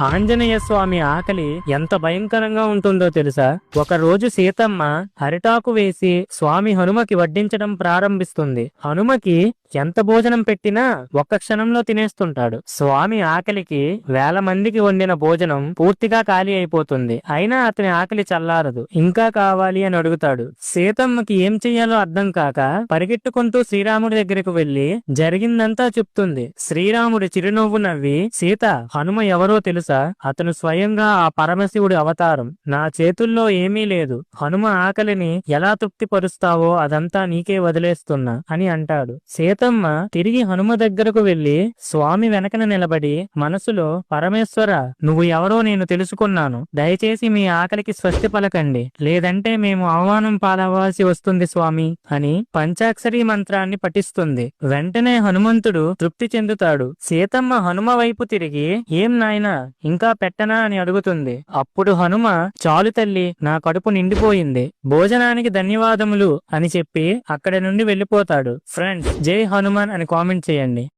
ఆంజనేయ స్వామి ఆకలి ఎంత భయంకరంగా ఉంటుందో తెలుసా? ఒక రోజు సీతమ్మ హరిటాకు వేసి స్వామి హనుమకి వడ్డించడం ప్రారంభిస్తుంది. హనుమకి ఎంత భోజనం పెట్టినా ఒక్క క్షణంలో తినేస్తుంటాడు. స్వామి ఆకలికి వేల మందికి వండిన భోజనం పూర్తిగా ఖాళీ అయిపోతుంది. అయినా అతని ఆకలి చల్లారదు. ఇంకా కావాలి అని అడుగుతాడు. సీతమ్మకి ఏం చెయ్యాలో అర్థం కాక పరిగెట్టుకుంటూ శ్రీరాముడి దగ్గరకు వెళ్ళి జరిగిందంతా చెప్తుంది. శ్రీరాముడి చిరునవ్వు నవ్వి సీత హనుమ ఎవరో తెలుసు? తెలుసా? అతను స్వయంగా ఆ పరమశివుడి అవతారం. నా చేతుల్లో ఏమీ లేదు. హనుమ ఆకలిని ఎలా తృప్తిపరుస్తావో అదంతా నీకే వదిలేస్తున్నా అని అంటాడు. సీతమ్మ తిరిగి హనుమ దగ్గరకు వెళ్ళి స్వామి వెనకన నిలబడి మనసులో పరమేశ్వర నువ్వు ఎవరో నేను తెలుసుకున్నాను. దయచేసి మీ ఆకలికి స్వస్తి పలకండి. లేదంటే మేము అవమానం పాలవ్వాల్సి వస్తుంది స్వామి అని పంచాక్షరి మంత్రాన్ని పఠిస్తుంది. వెంటనే హనుమంతుడు తృప్తి చెందుతాడు. సీతమ్మ హనుమ వైపు తిరిగి ఏం నాయనా ఇంకా పెట్టనా అని అడుగుతుంది. అప్పుడు హనుమ చాలు తల్లి నా కడుపు నిండిపోయింది. భోజనానికి ధన్యవాదములు అని చెప్పి అక్కడి నుండి వెళ్ళిపోతాడు. ఫ్రెండ్స్ జై హనుమాన్ అని కామెంట్ చేయండి.